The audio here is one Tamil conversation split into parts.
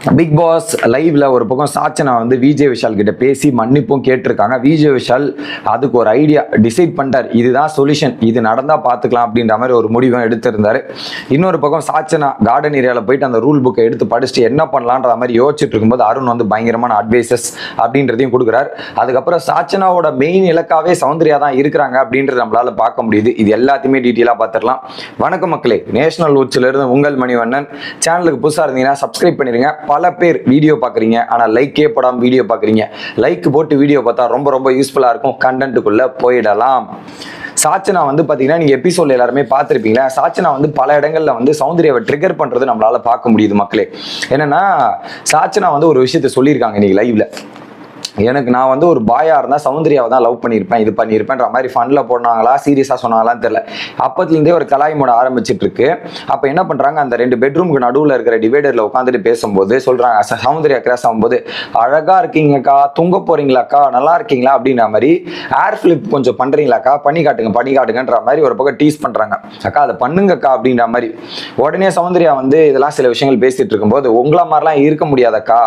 பிக் பாஸ் லைவ்ல ஒரு பக்கம் சாச்சனா வந்து விஜய் விஷால் கிட்ட பேசி மன்னிப்பும் கேட்டிருக்காங்க. விஜய் விஷால் அதுக்கு ஒரு ஐடியா டிசைட் பண்ணிட்டார். இதுதான் சொல்யூஷன் இது நடந்தா பார்த்துக்கலாம் அப்படின்ற மாதிரி ஒரு முடிவும் எடுத்திருந்தாரு. இன்னொரு பக்கம் சாச்சனா கார்டன் ஏரியாவில் போயிட்டு அந்த ரூல் புக்கை எடுத்து படிச்சுட்டு என்ன பண்ணலான்ற மாதிரி யோசிச்சுட்டு இருக்கும்போது அருண் வந்து பயங்கரமான அட்வைசஸ் அப்படின்றதையும் கொடுக்குறாரு. அதுக்கப்புறம் சாச்சனாவோட மெயின் இலக்காவே சௌந்தர்யா தான் இருக்கிறாங்க அப்படின்றது நம்மளால பார்க்க முடியுது. இது எல்லாத்தையுமே டீட்டெயிலாக பார்த்துடலாம். வணக்கம் மக்களே. நேஷனல் உச்சிலிருந்து உங்கள் மணிவண்ணன். சேனலுக்கு புதுசாக இருந்தீங்கன்னா சப்ஸ்கிரைப் பண்ணிருங்க. பல பேர் வீடியோ பார்க்குறீங்க. ஆனால் லைக்கே போடாமல் வீடியோ பார்க்குறீங்க. லைக் போட்டு வீடியோ பார்த்தா ரொம்ப ரொம்ப யூஸ்ஃபுல்லாக இருக்கும். கண்டென்ட்டுக்குள்ளே போயிடலாம். சாச்சனா வந்து பார்த்தீங்கன்னா நீங்கள் எபிசோட் எல்லாருமே பார்த்துருப்பீங்களா? சாச்சனா வந்து பல இடங்களில் வந்து சௌந்தர்யாவை ட்ரிகர் பண்ணுறது நம்மளால பார்க்க முடியுது மக்களே. என்னென்னா சாச்சனா வந்து ஒரு விஷயத்த சொல்லியிருக்காங்க இன்னைக்கு லைவில் எனக்கு நான் வந்து ஒரு பாயா இருந்தா சௌந்தர்யாவை தான் லவ் பண்ணியிருப்பேன் இது பண்ணியிருப்பேன்ற மாதிரி ஃபன்ல போனாங்களா சீரியஸா சொன்னாங்களான்னு தெரியல. அப்பத்துலேருந்தே ஒரு கலாய் மூட ஆரம்பிச்சிட்டு இருக்கு. அப்ப என்ன பண்றாங்க அந்த ரெண்டு பெட்ரூமுக்கு நடுவுல இருக்கிற டிவைடர்ல உட்காந்துட்டு பேசும்போது சொல்றாங்க சௌந்தர்யா கிராஸ் ஆகும்போது அழகா இருக்கீங்கக்கா தூங்க போறீங்களாக்கா நல்லா இருக்கீங்களா? அப்படின்ற மாதிரி ஏர் ஃபிளிப் கொஞ்சம் பண்றீங்களாக்கா பண்ணி காட்டுங்க பண்ணி காட்டுங்கன்ற மாதிரி ஒரு பக்கம் டீஸ் பண்றாங்க. அக்கா அதை பண்ணுங்கக்கா அப்படின்ற மாதிரி. உடனே சௌந்தர்யா வந்து இதெல்லாம் சில விஷயங்கள் பேசிட்டு இருக்கும்போது உங்கள மாதிரிலாம் இருக்க முடியாதக்கா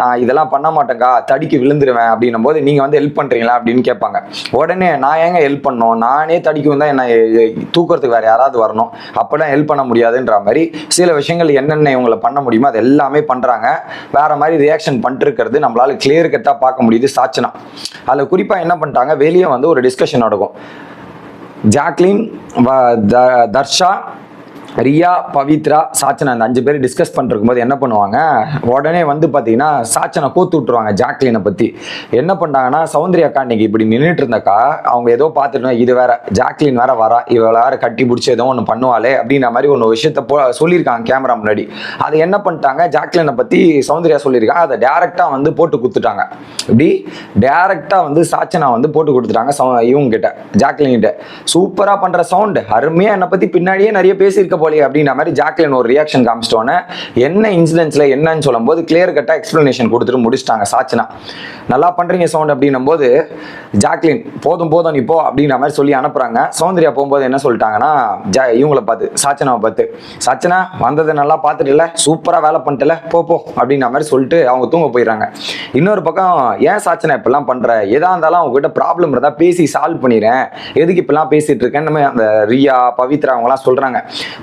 நான் இதெல்லாம் பண்ண மாட்டேங்க்கா தடிக்கு விழுந்துருவேன் அப்படின்னும் போது நீங்க வந்து ஹெல்ப் பண்றீங்களா அப்படின்னு கேட்பாங்க. உடனே நான் ஏங்க ஹெல்ப் பண்ணணும்? நானே தடிக்கு தான் என்ன தூக்குறதுக்கு வேற யாராவது வரணும். அப்பெல்லாம் ஹெல்ப் பண்ண முடியாதுன்ற மாதிரி சில விஷயங்கள் என்னென்ன இவங்களை பண்ண முடியுமோ அது எல்லாமே பண்றாங்க. வேற மாதிரி ரியாக்ஷன் பண்ணிட்டு இருக்கிறது நம்மளால கிளியர் கட்டா பார்க்க முடியுது சாச்சனா அதுல குறிப்பா என்ன பண்ணிட்டாங்க? வெளியே வந்து ஒரு டிஸ்கஷன் நடக்கும். ஜாக்லின் வ- த- தர்ஷா ரியா பவித்ரா சாச்சனா அந்த அஞ்சு பேர் டிஸ்கஸ் பண்ணிருக்கும் போது என்ன பண்ணுவாங்க? உடனே வந்து பார்த்தீங்கன்னா சாச்சனை கோத்து விட்டுருவாங்க ஜாக்லினை பற்றி என்ன பண்ணாங்கன்னா சௌந்தர்யா அக்கா இன்னைக்கு இப்படி நின்றுட்டு இருந்தாக்கா அவங்க ஏதோ பார்த்துட்டு இது வேற ஜாக்லின் வேற வரா இவளை வேற கட்டி பிடிச்சி ஏதோ ஒன்று பண்ணுவாளே அப்படின்ற மாதிரி ஒன்று விஷயத்த போ சொல்லியிருக்காங்க கேமரா முன்னாடி. அதை என்ன பண்ணிட்டாங்க ஜாக்லினை பற்றி சௌந்தர்யா சொல்லியிருக்காங்க அதை டேரெக்டாக வந்து போட்டு கொடுத்துட்டாங்க. இப்படி டேரெக்டாக வந்து சாச்சனா வந்து போட்டு கொடுத்துட்டாங்க சௌ- இவங்க கிட்ட ஜாக்லின் கிட்ட. சூப்பராக பண்ணுற சவுண்டு அருமையாக என்னை பற்றி பின்னாடியே நிறைய பேசியிருக்க போலயே அப்படின்ற மாதிரி ஜாக்லின் ஒரு ரியாக்ஷன் காமிச்சிட்டோன்னே என்ன இன்சிடென்ட்ஸில் என்னன்னு சொல்லும்போது கிளியர் கட்டாக எக்ஸ்ப்ளனேஷன் கொடுத்துட்டு முடிச்சிட்டாங்க சாச்சனா நல்லா பண்ணுறீங்க சவுண்ட் அப்படின்னும் போது ஜாக்லின் போதும் போதும் நீ போ அப்படின்ற மாதிரி சொல்லி அனுப்புறாங்க. சௌந்தர்யா போகும்போது என்ன சொல்லிட்டாங்கன்னா ஜா இவங்களை பார்த்து சாச்சனாவை பார்த்து சாச்சனா வந்ததை நல்லா பார்த்துட்டுல சூப்பராக வேலை பண்ணிட்டல போ போ அப்படின்ற மாதிரி சொல்லிட்டு அவங்க தூங்க போயிடுறாங்க. இன்னொரு பக்கம் ஏன் சாச்சனா இப்பெல்லாம் பண்ற? எதா இருந்தாலும் அவங்க கிட்ட ப்ராப்ளம் இருந்தால் பேசி சால்வ் பண்ணிடுறேன் எதுக்கு இப்பெல்லாம் பேசிட்டு இருக்கேன்னு அந்த ரியா பவித்ரா அவங்கலாம் சொல்றாங்க.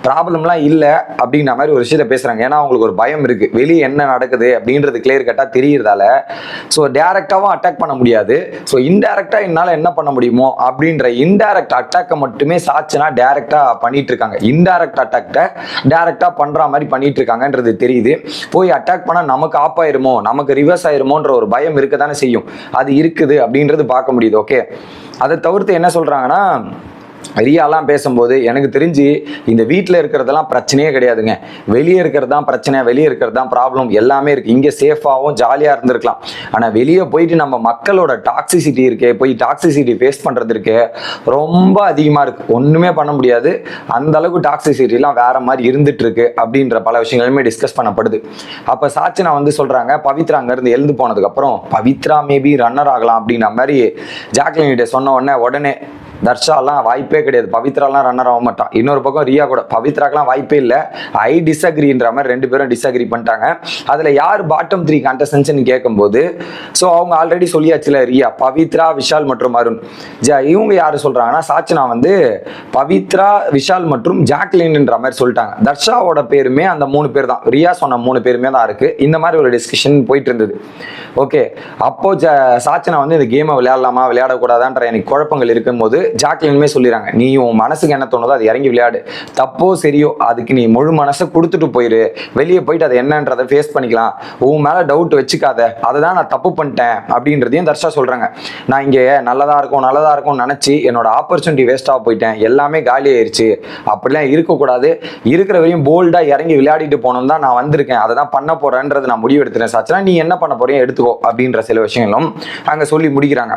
ப்ராப்ளம்லாம் இல்லை அப்படின்ற மாதிரி ஒரு விஷயத்த பேசுகிறாங்க ஏன்னா அவங்களுக்கு ஒரு பயம் இருக்குது வெளியே என்ன நடக்குது அப்படின்றது கிளியர் கட்டாக தெரியறதால. ஸோ டேரக்டாவும் அட்டாக் பண்ண முடியாது. ஸோ இன்டெரக்டா என்னால் என்ன பண்ண முடியுமோ அப்படின்ற இன்டேரக்ட் அட்டாக்கை மட்டுமே சாட்சினா டேரெக்டாக பண்ணிட்டு இருக்காங்க. இன்டைரக்ட் அட்டாக்டை டேரெக்டாக பண்ணுற மாதிரி பண்ணிட்டு இருக்காங்கன்றது தெரியுது. போய் அட்டாக் பண்ணால் நமக்கு ஆப் ஆயிருமோ நமக்கு ரிவர்ஸ் ஆயிருமோன்ற ஒரு பயம் இருக்க தானே செய்யும். அது இருக்குது அப்படின்றது பார்க்க முடியுது. ஓகே அதை தவிர்த்து என்ன சொல்கிறாங்கன்னா ரியாலாம் பேசும்போது எனக்கு தெரிஞ்சு இந்த வீட்டில் இருக்கிறதெல்லாம் பிரச்சனையே கிடையாதுங்க. வெளியே இருக்கிறது தான் பிரச்சனை வெளியே இருக்கிறது தான் ப்ராப்ளம் எல்லாமே இருக்குது இங்கே சேஃபாகவும் ஜாலியாக இருந்திருக்கலாம். ஆனால் வெளியே போயிட்டு நம்ம மக்களோட டாக்ஸிசிட்டி இருக்கே போய் டாக்ஸிசிட்டி ஃபேஸ் பண்ணுறது இருக்கே ரொம்ப அதிகமாக இருக்குது ஒன்றுமே பண்ண முடியாது. அந்த அளவுக்கு டாக்ஸிசிட்டிலாம் வேறு மாதிரி இருந்துகிட்ருக்கு அப்படின்ற பல விஷயங்களுமே டிஸ்கஸ் பண்ணப்படுது. அப்போ சாட்சினா வந்து சொல்கிறாங்க பவித்ரா அங்கேருந்து எழுந்து போனதுக்கப்புறம் பவித்ரா மேபி ரன்னர் ஆகலாம் அப்படின்ற மாதிரி ஜாக்லின் கிட்டே சொன்ன உடனே உடனே தர்ஷாலாம் வாய்ப்பே கிடையாது. பவித்ராலாம் ரன்னர் ஆக மாட்டான். இன்னொரு பக்கம் ரியா கூட. பவித்ராக்கெலாம் வாய்ப்பே இல்லை. ஐ டிஸ்அக்ரின்ற மாதிரி ரெண்டு பேரும் டிஸ்அக்ரி பண்ணிட்டாங்க. அதில் யார் பாட்டம் த்ரீ கண்டஸ்டன்ஸ்னு கேட்கும்போது ஸோ அவங்க ஆல்ரெடி சொல்லியாச்சுல ரியா பவித்ரா விஷால் மற்றும் அருண். ஜா இவங்க யார் சொல்கிறாங்கன்னா சாச்சனா வந்து பவித்ரா விஷால் மற்றும் ஜாக்லின்ன்ற மாதிரி சொல்லிட்டாங்க. தர்ஷாவோட பேருமே அந்த மூணு பேர் தான். ரியா சொன்ன மூணு பேருமே தான் இருக்குது இந்த மாதிரி ஒரு டிஸ்கஷன் போயிட்டு இருந்தது. ஓகே அப்போ ஜ சாச்சனா வந்து இந்த கேமை விளையாடலாமா? விளையாடக்கூடாதான்ற எனக்கு குழப்பங்கள் இருக்கும்போது ஜாக்லினுமே சொல்லிடுறாங்க நீ உன் மனசுக்கு என்ன தோணுதோ அது இறங்கி விளையாடு. தப்போ சரியோ அதுக்கு நீ முழு மனசை கொடுத்துட்டு போயிரு. வெளியே போயிட்டு அதை என்னன்றதை ஃபேஸ் பண்ணிக்கலாம். உன் மேல டவுட் வச்சுக்காத. அதை தான் நான் தப்பு பண்ணிட்டேன். அப்படின்றதையும் தர்ஷா சொல்றாங்க. நான் இங்கே நல்லதா இருக்கும் நல்லதா இருக்கும்னு நினைச்சு என்னோட ஆப்பர்ச்சுனிட்டி வேஸ்ட்டாக போயிட்டேன். எல்லாமே காலி ஆயிடுச்சு அப்படிலாம் இருக்கக்கூடாது. இருக்கிற வரையும் போல்டா இறங்கி விளையாடிட்டு போனோம் தான் நான் வந்திருக்கேன். அதை தான் பண்ண போகிறேன்றது நான் முடிவு எடுத்துறேன் சாச்சுனா. நீ என்ன பண்ண போறீங்க எடுத்துக்கோ. அப்படின்ற சில விஷயங்களும் அங்க சொல்லி முடிக்கிறாங்க.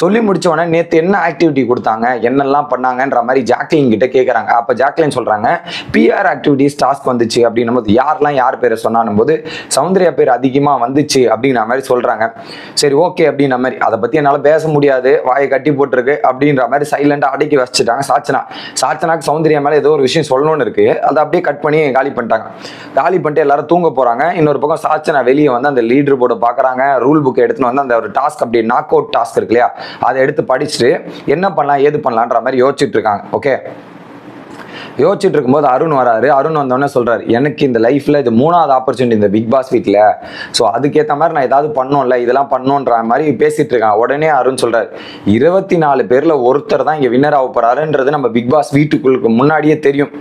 சொல்லி முடிச்ச உடனே நேற்று என்ன ஆக்டிவிட்டி கொடுத்து கொடுத்தாங்க என்னெல்லாம் பண்ணாங்கன்ற மாதிரி ஜாக்லின் கிட்ட கேட்குறாங்க அப்போ ஜாக்லின் சொல்கிறாங்க பிஆர் ஆக்டிவிட்டிஸ் டாஸ்க் வந்துச்சு அப்படின்னும் போது யாரெல்லாம் யார் பேரை சொன்னாலும் போது சௌந்தர்யா பேர் அதிகமாக வந்துச்சு அப்படின்ற மாதிரி சொல்கிறாங்க சரி ஓகே அப்படின்ற மாதிரி. அதை பற்றி என்னால் பேச முடியாது வாயை கட்டி போட்டிருக்கு அப்படின்ற மாதிரி சைலண்டாக அடக்கி வச்சுட்டாங்க சாச்சனா. சாச்சனாக்கு சௌந்தர்யா மேலே ஏதோ ஒரு விஷயம் சொல்லணும்னு இருக்கு. அதை அப்படியே கட் பண்ணி காலி பண்ணிட்டாங்க. காலி பண்ணிட்டு எல்லாரும் தூங்க போகிறாங்க இன்னொரு பக்கம் சாச்சனா வெளியே வந்து அந்த லீடர் போர்டை பார்க்குறாங்க ரூல் புக் எடுத்துன்னு வந்து அந்த ஒரு டாஸ்க் அப்படி நாக் அவுட் டாஸ்க் இருக்கு இல்லையா? அதை எடுத்து படிச்சுட்டு என்ன பண்ணலாம்? ஏது பண்ணலான்ற மாதிரி யோசிச்சுட்டு இருக்காங்க ஓகே யோசிச்சுட்டு இருக்கும்போது அருண் வராரு. அருண் வந்தோடனே சொல்றாரு எனக்கு இந்த லைஃப்ல இது மூணாவது ஆப்பர்ச்சுனிட்டி இந்த பிக் பாஸ் வீட்டில் ஸோ அதுக்கேற்ற மாதிரி நான் ஏதாவது பண்ணோம்ல இதெல்லாம் பண்ணோன்ற மாதிரி பேசிட்டு இருக்கான் உடனே அருண் சொல்றாரு இருபத்தி நாலு பேர்ல ஒருத்தர் தான் இங்க வின்னர் ஆக போறாருன்றது நம்ம பிக் பாஸ் வீட்டுக்குள்ளுக்கு முன்னாடியே தெரியும்.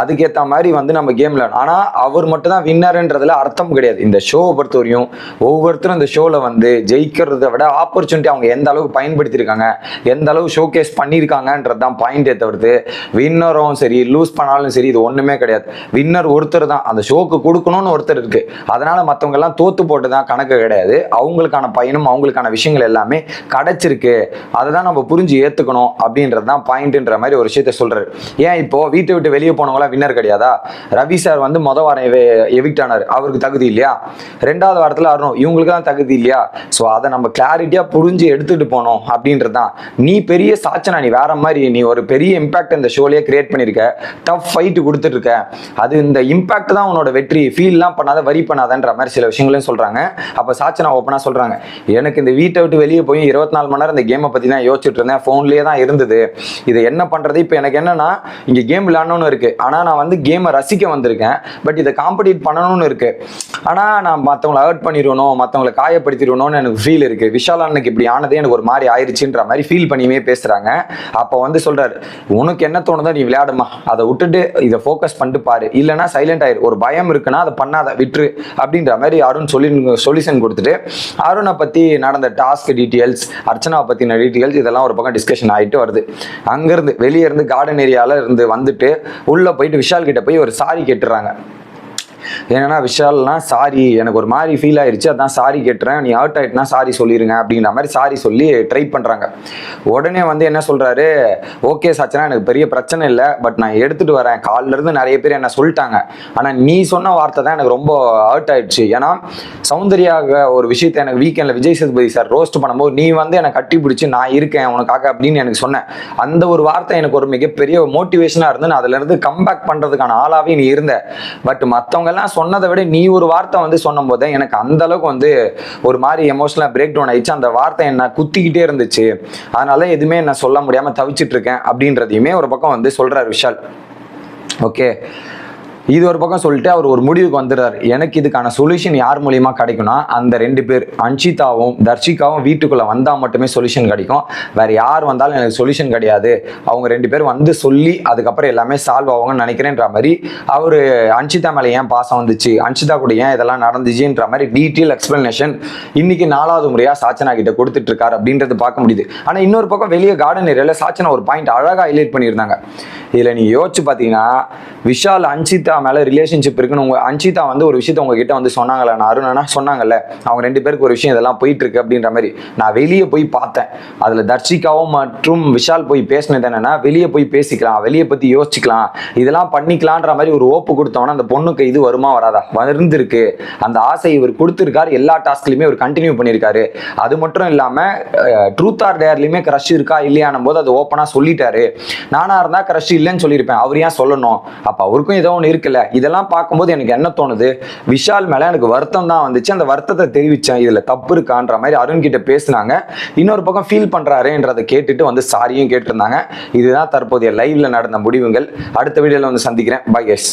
அதுக்கேற்ற மாதிரி வந்து நம்ம கேம்ல ஆனா அவர் மட்டும் தான் வின்னர்ன்றதுல அர்த்தம் கிடையாது. இந்த ஷோவை பொறுத்தவரையும் ஒவ்வொருத்தரும் இந்த ஷோல வந்து ஜெயிக்கிறத விட ஆப்பர்ச்சுனிட்டி அவங்க எந்த அளவுக்கு பயன்படுத்தியிருக்காங்க எந்த அளவு ஷோகேஸ் பண்ணியிருக்காங்கன்றது தான் பாயிண்டே தவிர்த்து வின்னரும் சரி லூஸ் பண்ணாலும் சரி இது ஒன்றுமே கிடையாது. வின்னர் ஒருத்தர் தான். அந்த ஷோக்கு கொடுக்கணும்னு ஒருத்தர் இருக்கு. அதனால மற்றவங்கெல்லாம் தோத்து போட்டு தான் கணக்கு கிடையாது. அவங்களுக்கான பயனும் அவங்களுக்கான விஷயங்கள் எல்லாமே கிடைச்சிருக்கு. அதை தான் நம்ம புரிஞ்சு ஏற்றுக்கணும் அப்படின்றது தான் பாயிண்ட்ன்ற மாதிரி ஒரு விஷயத்த சொல்றாரு. ஏன் இப்போ வீட்டை விட்டு வெளியே போனவங்களாம் வின்னர் கிடையாதா? ரவி சார் வந்து மொத வாரம் எவிக்ட் ஆனார். அவருக்கு தகுதி இல்லையா? ரெண்டாவது வாரத்தில் வரணும் இவங்களுக்கு தான் தகுதி இல்லையா? ஸோ அதை நம்ம கிளாரிட்டியாக புரிஞ்சு எடுத்துகிட்டு போனோம் அப்படின்றது தான். நீ பெரிய சாச்சனா நீ வேற மாதிரி நீ ஒரு பெரிய இம்பாக்ட் இந்த ஷோலேயே கிரியேட் பண்ணியிருக்க டஃப் ஃபைட்டு கொடுத்துட்டு இருக்க அது இந்த இம்பாக்ட் தான் உன்னோட வெற்றி. ஃபீல்லாம் பண்ணாத வரி பண்ணாதன்ற மாதிரி சில விஷயங்களையும் சொல்கிறாங்க அப்போ சாச்சனா ஓப்பனாக சொல்கிறாங்க எனக்கு இந்த வீட்டை விட்டு வெளியே போய் இருபத்தி நாலு மணி நேரம் இந்த கேமை பற்றி தான் யோசிச்சுட்டு இருந்தேன். ஃபோன்லேயே தான் இருந்தது. இது என்ன பண்ணுறது இப்போ எனக்கு என்னென்னா இங்கே கேம் விளாடணும்னு இருக்கு. ஆனால் நான் வந்து கேமை ரசிக்க வந்திருக்கேன். பட் இதை காம்படிட் பண்ணணும்னு இருக்கு. ஆனால் நான் மற்றவங்களை ஹர்ட் பண்ணிடணும் மற்றவங்களை காயப்படுத்திடணும்னு எனக்கு ஃபீல் இருக்குது விஷால் அண்ணனுக்கு இப்படி ஆனதே எனக்கு ஒரு மாதிரி ஆயிடுச்சுன்ற மாதிரி ஃபீல் பண்ணியுமே பேசுகிறாங்க அப்போ வந்து சொல்கிறாரு உனக்கு என்ன தோணுதோ நீ விளையாடுமா? அதை விட்டுட்டு இதை ஃபோக்கஸ் பண்ணிட்டு பாரு. இல்லைனா சைலண்ட் ஆயிரு. ஒரு பயம் இருக்குன்னா அதை பண்ணாத விட்டுரு. அப்படின்ற மாதிரி அருண் சொல்லி சொல்யூஷன் கொடுத்துட்டு அருணை பற்றி நடந்த டாஸ்க் டீட்டெயில்ஸ் அர்ச்சனாவை பற்றின டீட்டெயில்ஸ் இதெல்லாம் ஒரு பக்கம் டிஸ்கஷன் ஆகிட்டு வருது. அங்கேருந்து வெளியே இருந்து கார்டன் ஏரியாவில் இருந்து வந்துட்டு உள்ளே போயிட்டு விஷால் கிட்ட போய் ஒரு சாரி கேட்டுறாங்க. என்னன்னா விஷால்லாம் சாரி எனக்கு ஒரு மாதிரி ஃபீல் ஆயிருச்சு. அதான் சாரி கேட்டுறேன். நீ ஹர்ட் ஆகிட்டுனா சாரி சொல்லிருங்க. அப்படிங்கிற மாதிரி சாரி சொல்லி ட்ரை பண்றாங்க. உடனே வந்து என்ன சொல்றாரு? ஓகே சாச்சனா எனக்கு பெரிய பிரச்சனை இல்லை. பட் நான் எடுத்துட்டு வரேன். கால்ல இருந்து நிறைய பேர் என்ன சொல்லிட்டாங்க. ஆனா நீ சொன்ன வார்த்தை தான் எனக்கு ரொம்ப ஹர்ட் ஆயிடுச்சு. ஏன்னா சௌந்தர்யாக ஒரு விஷயத்தை எனக்கு வீக்கெண்டில் விஜய் சேதுபதி சார் ரோஸ்ட் பண்ணும்போது நீ வந்து என்னை கட்டி பிடிச்சி நான் இருக்கேன் உனக்காக அப்படின்னு எனக்கு சொன்னேன். அந்த ஒரு வார்த்தை எனக்கு ஒரு மிகப்பெரிய மோட்டிவேஷனாக இருந்து நான் அதுல இருந்து கம்பேக் பண்றதுக்கான ஆளாகவே நீ இருந்த. பட் மற்றவங்க எல்லாம் சொன்னதை விட நீ ஒரு வார்த்தை வந்து சொன்னும் போது எனக்கு அந்த அளவுக்கு வந்து ஒரு மாதிரி எமோஷனலா பிரேக் டவுன் ஆயிடுச்சு. அந்த வார்த்தை என்ன குத்திக்கிட்டே இருந்துச்சு. அதனால எதுவுமே நான் சொல்ல முடியாம தவிச்சிட்டு இருக்கேன் அப்படின்றதையுமே ஒரு பக்கம் வந்து சொல்றாரு விஷால். ஓகே இது ஒரு பக்கம் சொல்லிட்டு அவர் ஒரு முடிவுக்கு வந்துடுறாரு. எனக்கு இதுக்கான சொல்யூஷன் யார் மூலியமா கிடைக்கும்னா அந்த ரெண்டு பேர் அன்ஷிதாவும் தர்ஷிகாவும் வீட்டுக்குள்ள வந்தால் மட்டுமே சொல்யூஷன் கிடைக்கும். வேற யார் வந்தாலும் எனக்கு சொல்யூஷன் கிடையாது. அவங்க ரெண்டு பேர் வந்து சொல்லி அதுக்கப்புறம் எல்லாமே சால்வ் ஆகும்னு நினைக்கிறேன்ற மாதிரி அவர் அன்ஷிதா மேலே ஏன் பாசம் வந்துச்சு? அன்ஷிதா கூட ஏன் இதெல்லாம் நடந்துச்சுன்ற மாதிரி டீட்டெயில் எக்ஸ்பிளனேஷன் இன்னைக்கு நாலாவது முறையாக சாச்சனா கிட்ட கொடுத்துட்டு இருக்காரு அப்படின்றது பார்க்க முடியுது. ஆனால் இன்னொரு பக்கம் வெளியே கார்டன் ஏரியாவில் சாச்சனா ஒரு பாயிண்ட் அழகாக ஹைலைட் பண்ணியிருந்தாங்க. இதில் நீங்கள் யோசிச்சு பார்த்தீங்கன்னா விஷால் அன்ஷிதா மேல ரிலேஷன்ஷிப் இருக்குன்னு உங்க அன்ஷிதா வந்து ஒரு விஷயத்த உங்ககிட்ட வந்து சொன்னாங்களே நான் அருணனா சொன்னாங்கல்ல அவங்க ரெண்டு பேருக்கு ஒரு விஷயம் இதெல்லாம் போயிட்டு இருக்கு அப்படின்ற மாதிரி. நான் வெளியே போய் பார்த்தேன். அதுல தர்ஷிகாவும் மற்றும் விஷால் போய் பேசினது என்னன்னா வெளியே போய் பேசிக்கலாம் வெளியே பத்தி யோசிச்சுக்கலாம். இதெல்லாம் பண்ணிக்கலான்ற மாதிரி ஒரு ஓப்பு கொடுத்தோம்னா அந்த பொண்ணுக்கு இது வருமா வராதா? வந்திருக்கு அந்த ஆசை இவர் கொடுத்துருக்காரு. எல்லா டாஸ்க்லையுமே இவர் கண்டினியூ பண்ணியிருக்காரு. அது மட்டும் இல்லாம ட்ரூத் ஆர் டேர்லையுமே க்ரஷ் இருக்கா இல்லையானும் போது அது ஓப்பனா சொல்லிட்டாரு. நானா இருந்தா க்ரஷ் இல்லைன்னு சொல்லியிருப்பேன். அவர் ஏன் சொல்லணும்? அப்ப அவருக்கும் ஏதோ ஒன்று இருக்கு. இருக்குல்ல இதெல்லாம் பார்க்கும்போது எனக்கு என்ன தோணுது? விஷால் மேல எனக்கு வருத்தம் தான் வந்துச்சு. அந்த வருத்தத்தை தெரிவிச்சேன். இதுல தப்பு இருக்கான்ற மாதிரி அருண் கிட்ட பேசினாங்க. இன்னொரு பக்கம் ஃபீல் பண்றாருன்றதை கேட்டுட்டு வந்து சாரியும் கேட்டிருந்தாங்க. இதுதான் தற்போதைய லைவ்ல நடந்த முடிவுகள். அடுத்த வீடியோல வந்து சந்திக்கிறேன். By S